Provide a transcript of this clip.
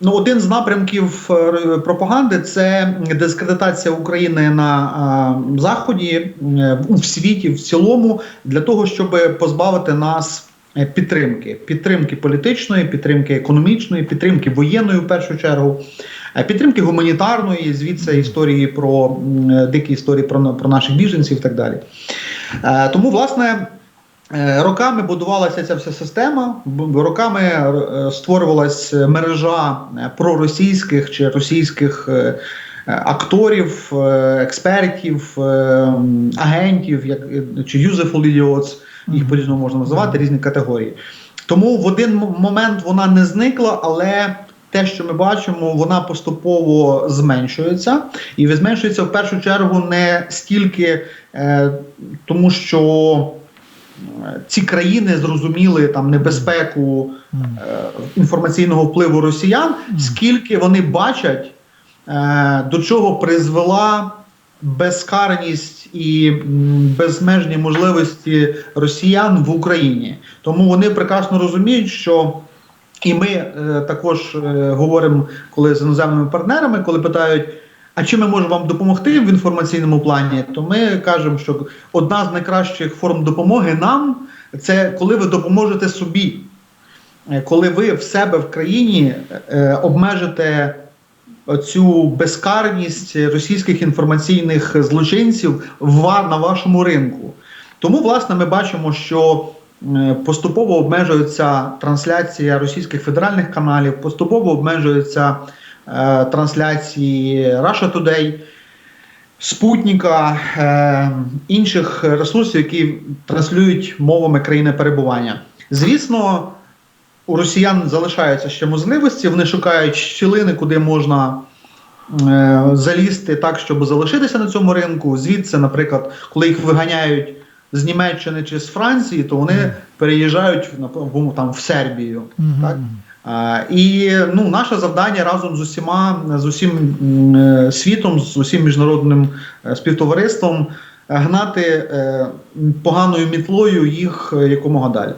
Ну, один з напрямків е, пропаганди це дискредитація України на е, заході е, в світі в цілому для того, щоб позбавити нас е, підтримки, підтримки політичної, підтримки економічної, підтримки воєнної в першу чергу, е, підтримки гуманітарної, звідси історії про е, дикі історії про, про наших біженців і так далі. Е, Тому, власне. Е, Роками будувалася ця вся система, роками е, створювалась мережа е, проросійських чи російських акторів, експертів, агентів, як, чи useful idiots, їх по-різному можна називати, різні категорії. Тому в один момент вона не зникла, але те, що ми бачимо, вона поступово зменшується, і зменшується в першу чергу не стільки е, тому, що ці країни зрозуміли там небезпеку е, інформаційного впливу росіян, скільки вони бачать, е, до чого призвела безкарність і безмежні можливості росіян в Україні. Тому вони прекрасно розуміють, що. І ми е, також е, говоримо, коли з іноземними партнерами, коли питають, а чим ми можемо вам допомогти в інформаційному плані, то ми кажемо, що одна з найкращих форм допомоги нам це коли ви допоможете собі. Е, коли ви в себе в країні е, обмежите цю безкарність російських інформаційних злочинців на вашому ринку. Тому, власне, ми бачимо, що е, поступово обмежується трансляція російських федеральних каналів, поступово обмежуються е, трансляції Russia Today. Спутника, е, інших ресурсів, які транслюють мовами країни перебування. Звісно, у росіян залишаються ще можливості, вони шукають щілини, куди можна е, залізти так, щоб залишитися на цьому ринку. Звідси, наприклад, коли їх виганяють з Німеччини чи з Франції, то вони переїжджають напевно, там в Сербію. Мгм. Так? І ну, наше завдання разом з усіма, з усім е, світом, з усім міжнародним е, співтовариством гнати е, поганою мітлою їх якомога далі.